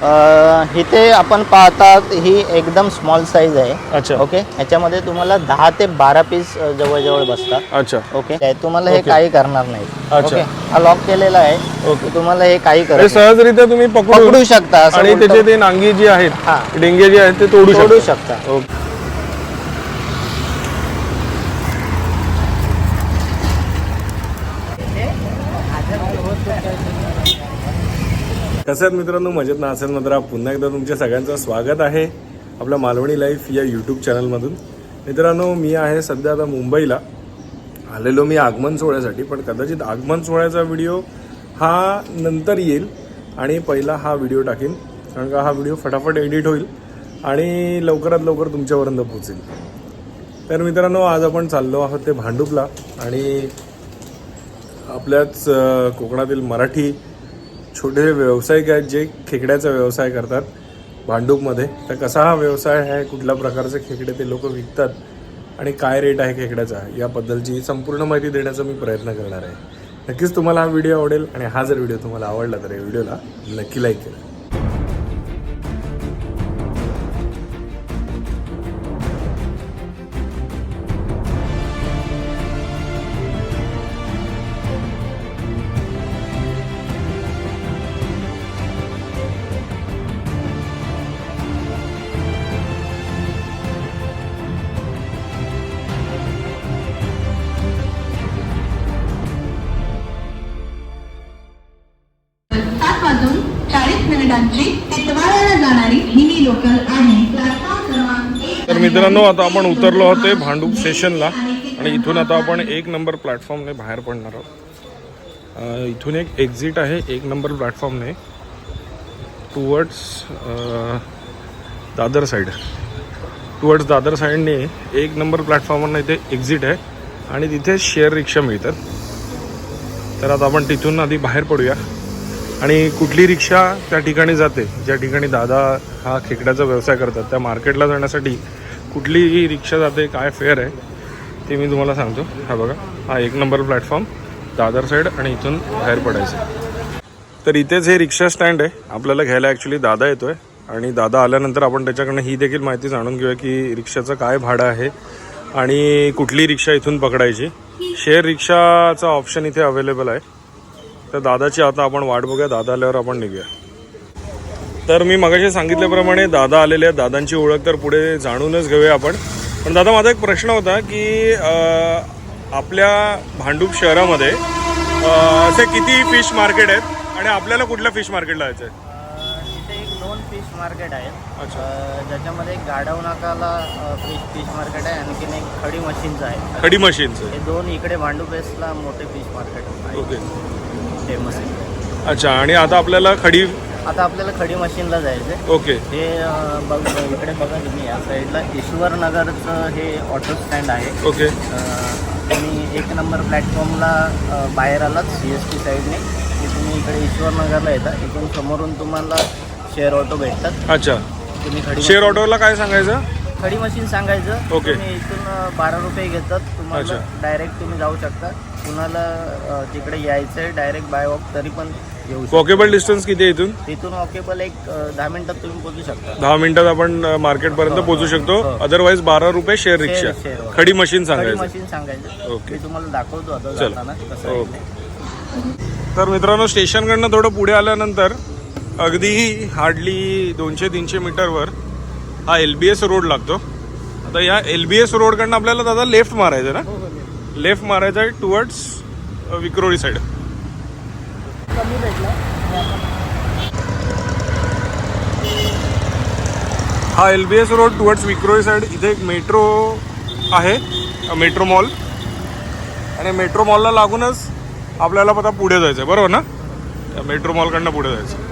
इथे आपण पाहतात ही एकदम स्मॉल साईज आहे. अच्छा. ओके ह्याच्यामध्ये तुम्हाला दहा ते बारा पीस जवळजवळ बसतात. अच्छा. ओके तुम्हाला हे. काही करणार नाही. अच्छा. हा लॉक केलेला आहे. ओके. तुम्हाला हे काही नाही. सहजरित्या तुम्ही पकडू शकता आणि त्याचे ते नांगी जी आहेत हा. डेंगे जे आहेत ते तोडू शकता. ओके कसं आहेत मित्रांनो? मजेत ना? असेल मात्र पुन्हा एकदा तुमच्या सगळ्यांचं स्वागत आहे आपल्या मालवणी लाईफ या यूट्यूब चॅनलमधून. मित्रांनो मी आहे सध्या आता मुंबईला. आलेलो मी आगमन सोहळ्यासाठी पण कदाचित आगमन सोहळ्याचा व्हिडिओ हा नंतर येईल आणि पहिला हा व्हिडिओ टाकेन. कारण का हा व्हिडिओ फटाफट एडिट होईल आणि लवकरात लवकर तुमच्यापर्यंत पोचेल तर मित्रांनो आज आपण चाललो आहोत ते भांडुपला आणि आपल्याच कोकणातील मराठी छोटे व्यावसायिक आहेत जे खेकड्याचा व्यवसाय करतात भांडूपमध्ये. तर कसा हा व्यवसाय आहे? कुठल्या प्रकारचे खेकडे ते लोक विकतात? आणि काय रेट आहे खेकड्याचा? याबद्दलची संपूर्ण माहिती देण्याचा मी प्रयत्न करणार आहे. नक्कीच तुम्हाला हा व्हिडिओ आवडेल आणि हा जर व्हिडिओ तुम्हाला आवडला तर या व्हिडिओला नक्की लाईक करा. मिनिटांची टिटवाळ्याला जाणारी हिनी लोकल आहे. तर मित्रांनो आता आपण उतरलो होते भांडूप स्टेशनला आणि इथून आता आपण एक नंबर प्लॅटफॉर्मने बाहेर पडणार आहोत. इथून एक एक्झिट आहे एक number प्लॅटफॉर्मने towards Dadar side towards Dadar साईडने एक नंबर प्लॅटफॉर्मवर इथे एक्झिट आहे. आणि तिथे शेअर रिक्षा मिळतात. तर आता आपण तिथून आधी बाहेर पडूया. आणि कुठली रिक्षा त्या ठिकाणी जाते ज्या ठिकाणी दादा हा खेकड्याचा व्यवसाय करतात त्या मार्केटला जाण्यासाठी कुठली रिक्षा जाते काय फेअर आहे ते मी तुम्हाला सांगतो. हा बघा हा एक नंबर प्लॅटफॉर्म दादर साईड आणि इथून बाहेर पडायचं. तर इथेच हे रिक्षा स्टँड आहे. आपल्याला घ्यायला ॲक्च्युली दादा येतोय. आणि दादा आल्यानंतर आपण त्याच्याकडनं ही देखील माहिती जाणून घेऊया की रिक्षाचं काय भाडं आहे आणि कुठली रिक्षा इथून पकडायची. शेअर रिक्षाचा ऑप्शन इथे अवेलेबल आहे. तर दादाची आता आपण वाट बघूया. दादा आल्यावर आपण निघूया. तर मी मगाशी सांगितल्याप्रमाणे दादा आलेले आहेत. दादांची ओळख तर पुढे जाणूनच घेऊया आपण. पण दादा माझा एक प्रश्न होता की आपल्या भांडूप शहरामध्ये असे किती फिश मार्केट आहेत आणि आपल्याला कुठल्या फिश मार्केटला जायचं आहे? इथे एक दोन फिश मार्केट आहेत. अ, ज्याच्यामध्ये एक गाढव नाकाला फिश फिश मार्केट आहे. आणखीन एक खडी मशीनचं आहे खडी मशीनचं हे दोन इकडे भांडुपेसला मोठे फिश मार्केट आहे ओके. फेमस आहे. अच्छा आणि आता आपल्याला खडी आता आपल्याला खडी मशीनला जायचं आहे ओके. हे बघ इकडे बघा तुम्ही या साईडला ईश्वर नगरचं हे ऑटो स्टँड आहे. ओके. तुम्ही एक नंबर प्लॅटफॉर्मला बाहेर आलात सी एस टी साईडने की तुम्ही इकडे ईश्वर नगरला येता. इथून समोरून तुम्हाला शेअर ऑटो भेटतात. अच्छा. तुम्ही खडी शेअर ऑटोला काय सांगायचं? खडी मशीन सांगायचं. ओके. तुम्ही इथून बारा रुपये घेतात. तुम्हाला. डायरेक्ट तुम्ही जाऊ शकता. कुणाला तिकडे यायचं आहे डायरेक्ट बाय वॉक तरी पण येऊ शकता वॉकेबल डिस्टन्स किती आहे इथून तिथून वॉकेबल एक दहा मिनिटात तुम्ही पोहोचू शकता दहा मिनिटात आपण मार्केटपर्यंत पोहोचू शकतो हो. अदरवाईज बारा रुपये शेअर रिक्षा शेअर. खडी मशीन सांगायचं मशीन सांगायचं ओके. मी तुम्हाला दाखवतो आता चल. जाताना कसं आहे ओके. ते. तर मित्रांनो स्टेशनकडनं थोडं पुढे आल्यानंतर अगदी हार्डली दोनशे तीनशे मीटरवर हा एल बी एस रोड लागतो आता या एल बी एस रोडकडनं आपल्याला दादा लेफ्ट मारायचं ना लेफ्ट मारायचं आहे टुवर्ड्स विक्रोळी साईड हा L B S road towards Vikhroli side इथे एक मेट्रो आहे मेट्रो मॉल आणि मेट्रो मॉलला लागूनच आपल्याला आता पुढे जायचं आहे बरोबर ना? मेट्रो मॉलकडनं पुढे जायचं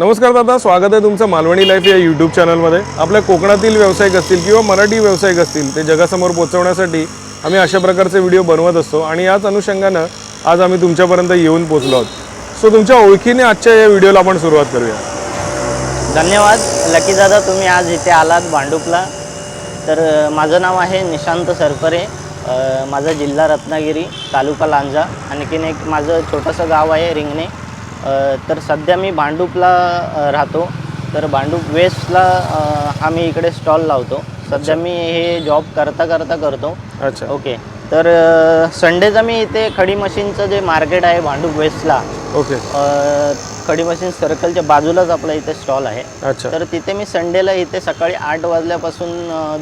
नमस्कार दादा स्वागत आहे तुमचं मालवणी लाईफ या यूट्यूब चॅनलमध्ये आपल्या कोकणातील व्यावसायिक असतील किंवा मराठी व्यावसायिक असतील ते जगासमोर पोहोचवण्यासाठी आम्ही अशा प्रकारचे व्हिडिओ बनवत असतो आणि याच अनुषंगानं आज आम्ही तुमच्यापर्यंत येऊन पोचलो आहोत. सो तुमच्या ओळखीने आजच्या या व्हिडिओला आपण सुरुवात करूया. धन्यवाद. लकी दादा तुम्ही आज इथे आलात भांडुपला. तर माझं नाव आहे निशांत सरपरे. माझा जिल्हा रत्नागिरी तालुका लांजा. आणखीन एक माझं छोटंसं गाव आहे रिंगणे. तर सध्या मी भांडुपला राहतो. तर भांडूप वेस्टला हा मी इकडे स्टॉल लावतो. सध्या मी हे जॉब करता करता करतो. अच्छा. ओके. तर संडेचा मी इथे खडी मशीनचं जे मार्केट आहे भांडूप वेस्टला ओके. खडी मशीन सर्कलच्या बाजूलाच आपला इथे स्टॉल आहे. अच्छा. तर तिथे मी संडेला इथे सकाळी आठ वाजल्यापासून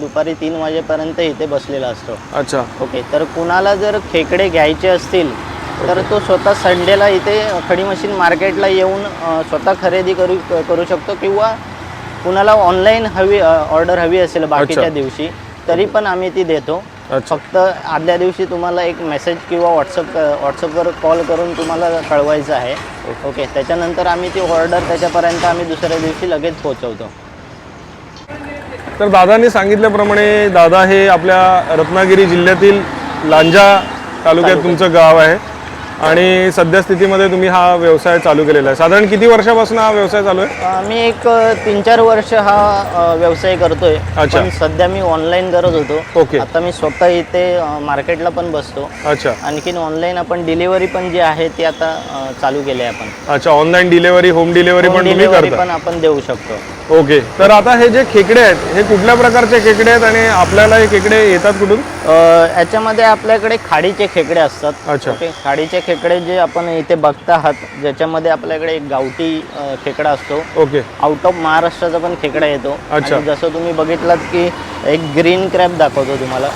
दुपारी तीन वाजेपर्यंत इथे बसलेला असतो. अच्छा. ओके. तर कुणाला जर खेकडे घ्यायचे असतील तर तो स्वतः संडेला इथे खडी मशीन मार्केटला येऊन स्वतः खरेदी करू करू शकतो किंवा कुणाला ऑनलाईन हवी ऑर्डर हवी असेल बाकीच्या. दिवशी तरी पण आम्ही ती देतो. फक्त आदल्या दिवशी तुम्हाला एक मेसेज किंवा व्हॉट्सअप व्हॉट्सअपवर कॉल करून तुम्हाला कळवायचं आहे. ओके. त्याच्यानंतर आम्ही ती ऑर्डर त्याच्यापर्यंत आम्ही दुसऱ्या दिवशी लगेच पोहोचवतो. तर दादांनी सांगितल्याप्रमाणे दादा हे आपल्या रत्नागिरी जिल्ह्यातील लांजा तालुक्यात. तुमचं गाव आहे. आणि सध्या स्थितीमध्ये तुम्ही हा व्यवसाय चालू केलेला आहे. साधारण किती वर्षापासून हा व्यवसाय चालू आहे? अ, मी एक अ, तीन चार वर्ष हा अ, व्यवसाय करतोय. अच्छा. पण सध्या मी ऑनलाईन करत होतो. ओके. आता मी स्वतः इथे अ, मार्केटला पण बसतो. अच्छा. आणखीन ऑनलाईन आपण डिलिव्हरी पण जी आहे ती आता अ, चालू केली आहे आपण. अच्छा ऑनलाईन डिलेवरी होम डिलेवरी पण तुम्ही डिलिव्हरी करता? पण आपण देऊ शकतो. ओके. तर आता हे जे खेकडे आहेत हे कुठल्या प्रकारचे खेकडे आहेत आणि आपल्याला हे खेकडे येतात कुठून? अ, याच्यामध्ये आपल्याकडे खाडीचे खेकडे असतात. अच्छा. ओके? खाडीचे खेकडे जे आपण इथे बघता आहात ज्याच्यामध्ये आपल्याकडे एक गावठी अ, खेकडा असतो. ओके. आउट ऑफ महाराष्ट्राचा पण खेकडा येतो. अच्छा. आणि जसं तुम्ही बघितलात की एक ग्रीन क्रॅब दाखवतो तुम्हाला.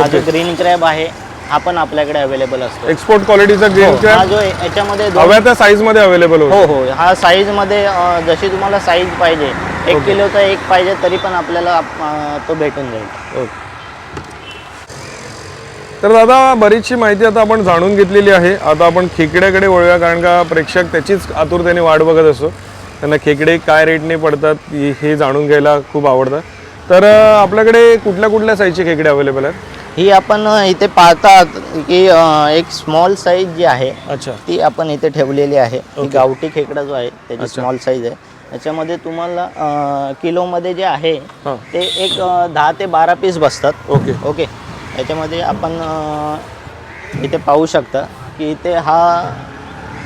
हा जो. ग्रीन क्रॅब आहे हा पण आपल्याकडे अवेलेबल असतो. एक्सपोर्ट क्वालिटीचा ग्रीन हो, हा जो आहे, याच्यामध्ये दोन- हव्या त्या साईजमध्ये अवेलेबल हो होतो. हो हा. साईजमध्ये अ, जशी तुम्हाला साईज पाहिजे एक. किलोचा एक पाहिजे तरी पण आपल्याला अ, तो भेटून जाईल. ओके. तर दादा बरीचशी माहिती आता आपण जाणून घेतलेली आहे. आता आपण खेकड्याकडे वळूया कारण का प्रेक्षक त्याचीच आतुरतेने वाट बघत असतो. त्यांना खेकडे काय रेटने पडतात हे- जाणून घ्यायला खूप आवडतं. तर आपल्याकडे कुठल्या कुठल्या साईजचे खेकडे अवेलेबल आहेत? ही आपण इथे पाहतात की एक स्मॉल साईज जी आहे अच्छा. ती आपण इथे ठेवलेली आहे. गावठी खेकडा जो आहे त्याची. स्मॉल साईज आहे. याच्यामध्ये तुम्हाला किलोमध्ये जे आहे ते एक दहा ते बारा पीस बसतात. ओके. ओके. याच्यामध्ये आपण इथे पाहू शकता की इथे हा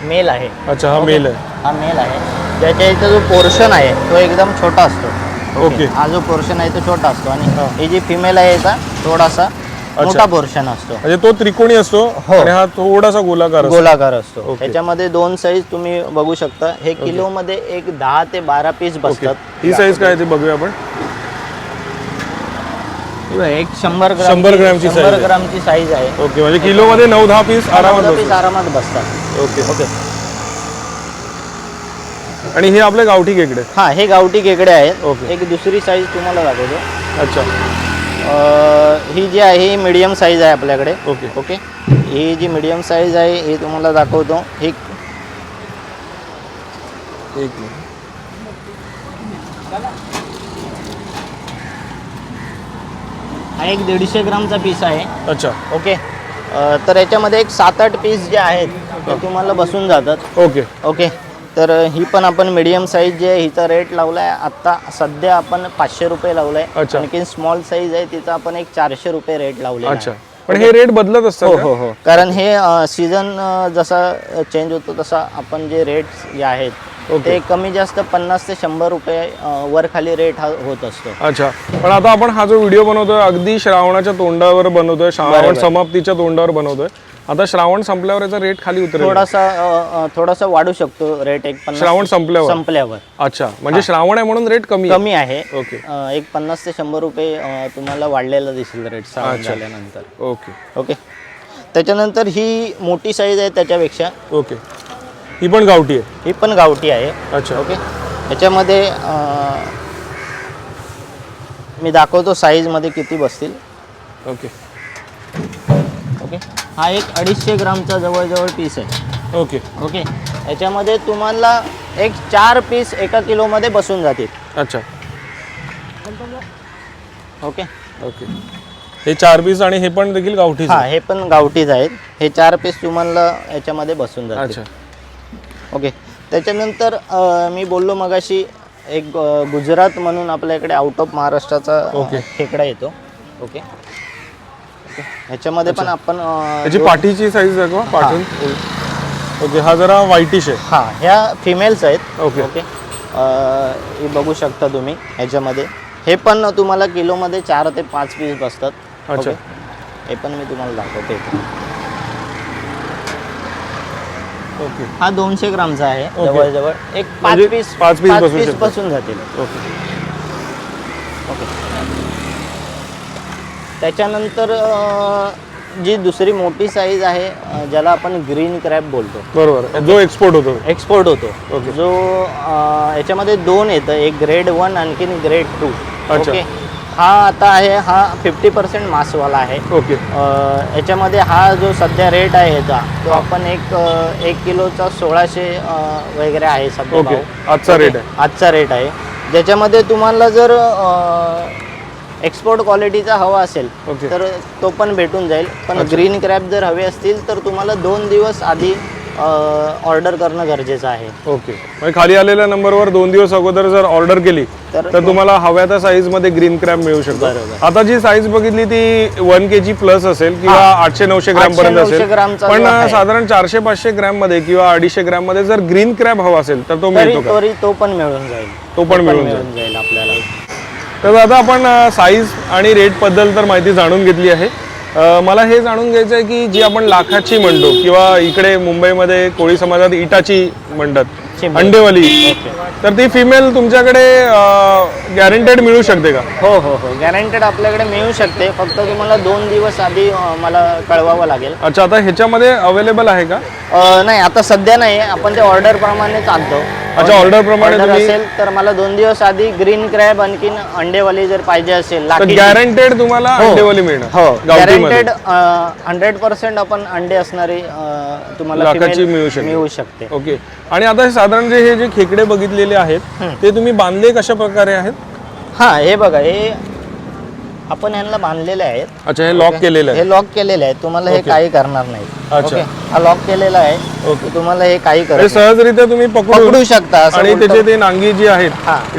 मेल आहे. अच्छा हा. मेल आहे. हा मेल आहे. ज्याच्या इथे जो पोर्शन आहे तो एकदम छोटा असतो. ओके. हा जो पोर्शन आहे तो छोटा असतो. आणि हा. जी फिमेल आहे याचा थोडासा मोठा पोर्शन असतो. म्हणजे तो त्रिकोणी असतो हो. आणि हा थोडासा गोलाकार गोलाकार असतो. त्याच्यामध्ये दोन साईज तुम्ही बघू शकता. हे किलो मध्ये एक दहा ते बारा पीस बसतात. ही साईज काय ते बघूया आपण. एक शंभर ग्राम 100 ग्रामची size शंभर आहे. ग्रामची साईज आहे. ओके म्हणजे किलोमध्ये नऊ दहा पीस आरामात पीस बसतात. आरामात बसतात. Okay okay. आणि हे आपले गावठी खेकडे हा हे गावठी केकडे आहेत. ओके. एक दुसरी साईज तुम्हाला दाखवतो. अच्छा. अं, ही जी आहे ही मिडियम साईज आहे आपल्याकडे. ओके. ओके? ही जी मिडियम साईज आहे ही तुम्हाला दाखवतो. ही एक मिनिट. हा एक दीडशे ग्रामचा पीस आहे. अच्छा. ओके अं, तर याच्यामध्ये एक सात आठ पीस जे आहेत ते तुम्हाला बसून जातात. ओके ओके तर ही पण आपण मिडियम साईज जे आहे हिचा रेट लावला आहे आत्ता सध्या आपण पाचशे रुपये लावला आहे अच्छा. आणखी स्मॉल साईज आहे तिचा आपण एक चारशे रुपये रेट लावलेला अच्छा. पण हे रेट बदलत हो असतात हो हो. कारण हे सीझन जसा चेंज होतो तसा आपण जे रेट्स जे आहेत. ते कमी जास्त पन्नास ते शंभर रुपये वर खाली रेट हा होत असतो. अच्छा. पण आता आपण हा जो व्हिडिओ बनवतोय अगदी श्रावणाच्या तोंडावर बनवतोय श्रावण. समाप्तीच्या तोंडावर बनवतोय. आता श्रावण संपल्यावर याचा रेट खाली उतरेल. थोडासा थोडासा वाढू शकतो रेट एक पन्नास श्रावण संपल्यावर. संपल्यावर. अच्छा. म्हणजे श्रावण आहे म्हणून रेट कमी. कमी आहे. ओके. एक पन्नास ते शंभर रुपये तुम्हाला वाढलेला दिसेल रेट अच्छा. झाल्यानंतर. ओके. ओके? त्याच्यानंतर ही मोठी साईज आहे त्याच्यापेक्षा. ओके. ही पण गावठी आहे? ही पण गावठी आहे. अच्छा. ओके. याच्यामध्ये अं, मी दाखवतो साईजमध्ये किती बसतील. ओके. ओके. हा एक अडीचशे ग्रामचा जवळजवळ पीस आहे. ओके. ओके. याच्यामध्ये तुम्हाला एक चार पीस एका किलोमध्ये बसून जातील. अच्छा. ओके. ओके. हे चार पीस आणि हे पण देखील गावठीच हा हे पण गावठीच आहेत. हे चार पीस तुम्हाला याच्यामध्ये बसून जातील. अच्छा. ओके त्याच्यानंतर मी बोललो मगाशी एक गुजरात म्हणून आपल्या इकडे आउट ऑफ महाराष्ट्राचा ओके. खेकडा येतो ओके ओके. ह्याच्यामध्ये पण आपण अ, पाठीची साईज दाखवा पाठून ओके हा जरा व्हाईटिश आहे हा ह्या फिमेल्स आहेत ओके. ओके अ, हे बघू शकता तुम्ही ह्याच्यामध्ये हे पण तुम्हाला किलोमध्ये चार ते पाच पीस बसतात अच्छा. ओके. हे पण मी तुम्हाला दाखवतो इथे. ओके. हा दोनशे ग्रामचा आहे. ओके. जवळजवळ एक पाच म्हणजे पीस पाच piece बसू शकतात. बसून जातील. ओके. ओके. त्याच्यानंतर अ, जी दुसरी मोठी साईज आहे अ, ज्याला आपण ग्रीन क्रॅब बोलतो. बरोबर. जो एक्सपोर्ट होतो. एक्सपोर्ट होतो. जो अ, याच्यामध्ये दोन येतं. एक ग्रेड वन आणखीन ग्रेड टू अच्छा. ओके? हा आता आहे हा फिफ्टी पर्सेंट मासवाला आहे ओके याच्यामध्ये हा जो सध्या रेट आहे याचा तो आपण एक एक किलोचा सोळाशे वगैरे आहे सध्या ओके. भाव. आजचा rate आहे. आजचा रेट आहे ज्याच्यामध्ये तुम्हाला जर एक्सपोर्ट क्वालिटीचा हवा असेल ओके. तर तो पण भेटून जाईल पण. ग्रीन क्रॅप जर हवे असतील तर तुम्हाला दोन दिवस आधी ऑर्डर करणं गरजेचं आहे ओके म्हणजे खाली आलेल्या नंबरवर दोन दिवस अगोदर जर ऑर्डर केली तर तर तुम्हाला हव्या त्या साईजमध्ये ग्रीन क्रॅब मिळू शकतो बरोबर. आता जी साईज बघितली ती वन के जी प्लस असेल किंवा. आठशे नऊशे ग्रॅम पर्यंत 800-900 असेल ग्रामचा पण जो आहे. साधारण चारशे पाचशे ग्रॅममध्ये किंवा अडीचशे ग्रॅममध्ये जर ग्रीन क्रॅब हवा असेल तर तो तरी मिळतो का तरी तो पण मिळून जाईल तो पण मिळून जाईल. जाईल आपल्याला तर आता आपण साईज आणि रेटबद्दल तर माहिती जाणून घेतली आहे मला हे जाणून घ्यायचं आहे की जी आपण लाखाची म्हणतो किंवा इकडे मुंबईमध्ये कोळी समाजात इटाची म्हणतात. अंडेवाली. तर ती फिमेल तुमच्याकडे गॅरंटेड मिळू शकते का? हो हो हो. गॅरंटेड आपल्याकडे मिळू शकते. फक्त तुम्हाला दोन दिवस आधी अ, मला कळवावं लागेल. अच्छा आता ह्याच्यामध्ये अवेलेबल आहे का? अ, नाही आता सध्या नाही. आपण ते ऑर्डर प्रमाणेच आणतो अच्छा, order प्रमाणे तुम्ही- असेल तर मला दोन दिवस आधी ग्रीन क्रॅब आणखीन अंडेवाली जर पाहिजे असेल तर लाखीची- गॅरंटेड तुम्हाला हो. अंडेवाली मिळणार हो गावठीमध्ये. गॅरंटेड हंड्रेड पर्सेंट आपण अंडे असणारी अ, तुम्हाला लाखाची female मिळू शकते. मिळू शकते ओके आणि आता हे साधारण जे हे जे खेकडे बघितलेले आहेत ते तुम्ही बांधले कशा प्रकारे आहेत हा हे बघा हे आपण यांना बांधलेले आहेत अच्छा हे लॉक केलेलं आहे हे लॉक केलेले आहे तुम्हाला हे. काही करणार नाही. ओके हा लॉक केलेला आहे. ओके. तुम्हाला हे काही हे करत सहजरित्या तुम्ही पकडू शकता आणि त्याचे ते नांगी जे आहेत.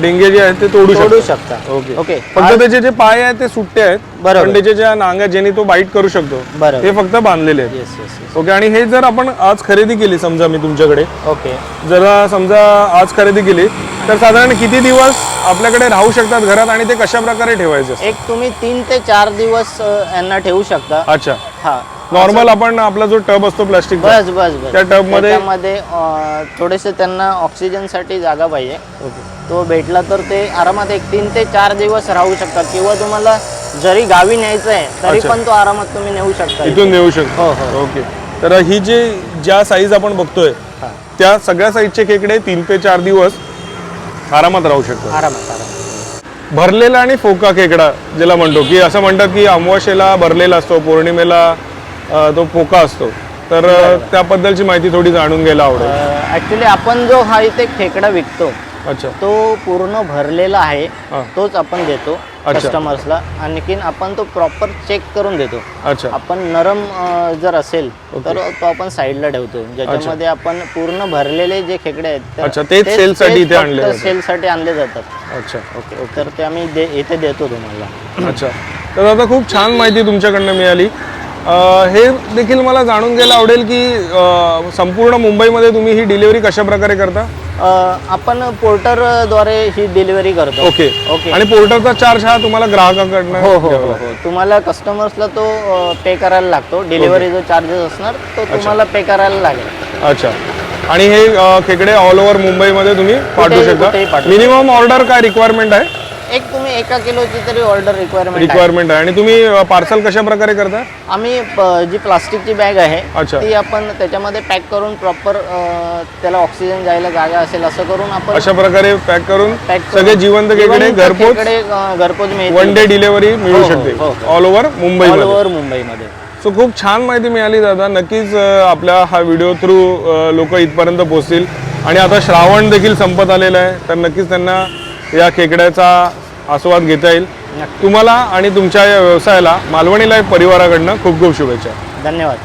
डेंगे जे आहेत ते तोडू तोडू शकता. ओके ओके फक्त त्याचे जे पाय आहेत ते सुट्टे आहेत बरोबर. पण त्याचे ज्या नांग्या ज्यांनी तो बाईट करू शकतो बरोबर. ते फक्त बांधलेले आहेत. ओके आणि हे जर आपण आज खरेदी केली समजा मी तुमच्याकडे. ओके जरा समजा आज खरेदी केली तर साधारण किती दिवस आपल्याकडे राहू शकतात घरात आणि ते कशा प्रकारे ठेवायचे? एक तुम्ही तीन ते चार दिवस यांना ठेवू शकता. अच्छा. हा. नॉर्मल आपण आपला जो टब असतो प्लास्टिक बस बस बस. त्या tub मध्ये- त्याच्यामध्ये थोडेसे त्यांना ऑक्सिजनसाठी जागा पाहिजे. तो भेटला तर ते आरामात एक तीन ते चार दिवस राहू शकतात. किंवा तुम्हाला जरी गावी न्यायचं आहे तरी. पण तो आरामात तुम्ही नेऊ शकता इथून नेऊ शकतो. हो हो. ओके तर ही जी ज्या साईज आपण बघतोय हा. त्या सगळ्या साईजचे खेकडे तीन ते चार दिवस आरामात राहू शकतात. आरामात आरामात. भरलेला आणि फोका खेकडा ज्याला म्हणतो की असं म्हणतात की अमावस्येला भरलेला असतो पौर्णिमेला तो फोका असतो. तर त्याबद्दलची माहिती थोडी जाणून घ्यायला आवडेल. ऍक्च्युली आपण जो हा इथे खेकडा विकतो अच्छा. तो पूर्ण भरलेला आहे. तोच आपण देतो अच्छा. कस्टमर्सला आणखीन आपण तो प्रॉपर चेक करून देतो. अच्छा. आपण नरम अ, जर असेल तर तो आपण साईडला ठेवतो. ज्याच्यामध्ये आपण पूर्ण भरलेले जे खेकडे आहेत अच्छा, तेच sale साठी इथे आणले जातात. सेल साठी आणले जातात. अच्छा ओके तर ते आम्ही दे- इथे देतो तुम्हाला. अच्छा. तर आता खूप छान माहिती तुमच्याकडनं मिळाली. हे देखील मला जाणून घ्यायला आवडेल की संपूर्ण मुंबईमध्ये तुम्ही ही डिलिव्हरी कशा प्रकारे करता? आपण पोर्टरद्वारे ही डिलिव्हरी करतो. ओके. ओके. आणि पोर्टरचा चार्ज हा तुम्हाला ग्राहकाकडनं हो हो हो. हो. तुम्हाला कस्टमर्सला तो पे करायला लागतो. डिलिव्हरी जो चार्जेस असणार तो तुम्हाला पे करायला लागेल. अच्छा. आणि हे खेकडे ऑल ओव्हर मुंबईमध्ये तुम्ही पाठवू शकता. मिनिमम ऑर्डर काय रिक्वायरमेंट आहे? एक तुम्ही एका किलोची तरी ऑर्डर रिक्वायरमेंट रिक्वायरमेंट आहे. आणि तुम्ही पार्सल कशा प्रकारे करता? आम्ही प- जी प्लास्टिकची बॅग आहे अच्छा. ती आपण त्याच्यामध्ये पॅक करून प्रॉपर त्याला ऑक्सिजन जायला जागा असेल असं करून आपण अशा प्रकारे पॅक करून पॅक सगळे जिवंत खेकडे घरपोच घरपोच वन डे डिलिव्हरी मिळू हो, शकते. हो, ऑल ओव्हर ऑल मुंबईमध्ये. ओव्हर मुंबईमध्ये. सो खूप छान माहिती मिळाली दादा. नक्कीच अ, आपल्या हा व्हिडिओ थ्रू लोक इथपर्यंत पोहोचतील. आणि आता श्रावण देखील संपत आलेलं आहे. तर नक्कीच त्यांना या खेकड्याचा आस्वाद घेता येईल. नक्की. तुम्हाला आणि तुमच्या या व्यवसायाला मालवणी लाईफ परिवाराकडनं खूप खूप शुभेच्छा. धन्यवाद.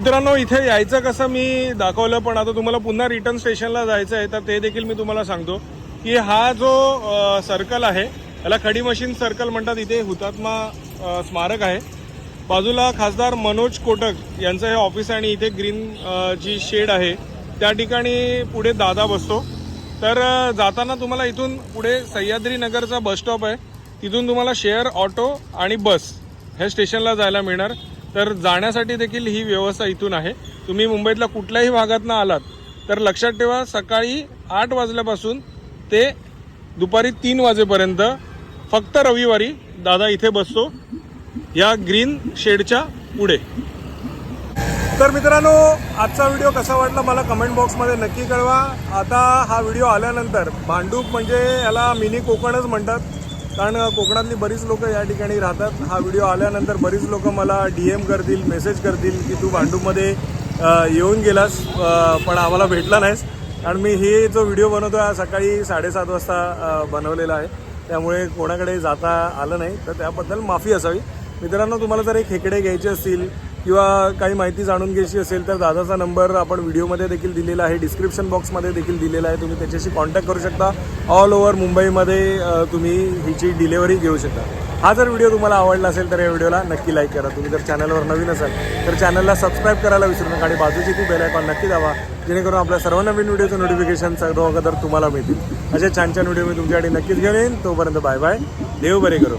मित्रांनो इथे यायचं कसं मी दाखवलं पण आता तुम्हाला पुन्हा रिटर्न स्टेशनला जायचं आहे तर ते देखील मी तुम्हाला सांगतो की हा जो सर्कल आहे याला खडी मशीन सर्कल म्हणतात इथे हुतात्मा अ, स्मारक आहे. बाजूला खासदार मनोज कोटक यांचं हे ऑफिस आहे आणि इथे ग्रीन अ, जी शेड आहे त्या ठिकाणी पुढे दादा बसतो. तर जाताना तुम्हाला इथून पुढे सह्याद्री नगरचा बस स्टॉप आहे. तिथून तुम्हाला शेअर ऑटो आणि बस ह्या स्टेशनला जायला मिळणार. तर जाण्यासाठी देखील ही व्यवस्था इथून आहे. तुम्ही मुंबईतल्या कुठल्याही भागातनं आलात तर लक्षात ठेवा सकाळी आठ वाजल्यापासून ते दुपारी तीन वाजेपर्यंत फक्त रविवारी दादा इथे बसतो. या ग्रीन शेडच्या पुढे. तर मित्रांनो आजचा व्हिडिओ कसा वाटला मला कमेंट बॉक्समध्ये नक्की कळवा. आता हा व्हिडिओ आल्यानंतर भांडूप म्हणजे याला मिनी कोकणच म्हणतात. कारण कोकणातली बरीच लोक या ठिकाणी राहतात. हा व्हिडिओ आल्यानंतर बरीच लोक मला डी एम करतील मेसेज करतील की तू भांडूपमध्ये येऊन गेलास. पण आम्हाला भेटला नाहीस. कारण मी हे जो व्हिडिओ बनवतो हा सकाळी साडेसात वाजता बनवलेला आहे. त्यामुळे कोणाकडे जाता आलं नाही. तर त्याबद्दल माफी असावी. मित्रांनो तुम्हाला जर हे खेकडे घ्यायचे असतील किंवा काही माहिती जाणून घ्यायची असेल तर दादाचा नंबर आपण व्हिडिओमध्ये देखील दिलेला आहे. डिस्क्रिप्शन बॉक्समध्ये देखील दिलेला आहे. तुम्ही त्याच्याशी कॉन्टॅक्ट करू शकता. ऑल ओव्हर मुंबईमध्ये तुम्ही हिची डिलेवरी घेऊ शकता. हा जर व्हिडिओ तुम्हाला आवडला असेल तर या व्हिडिओला नक्की लाईक करा. तुम्ही जर चॅनलवर नवीन असाल तर चॅनलला सबस्क्राईब करायला विसरू नका आणि बाजूची ती बेल आयकॉन नक्की दाबा. जेणेकरून आपल्या सर्व नवीन व्हिडिओचं नोटिफिकेशन सर्व अगोदर तुम्हाला मिळतील. असे छान छान व्हिडिओ मी तुमच्यासाठी नक्कीच घेऊन येईन. तोपर्यंत बाय बाय देव बरे करू.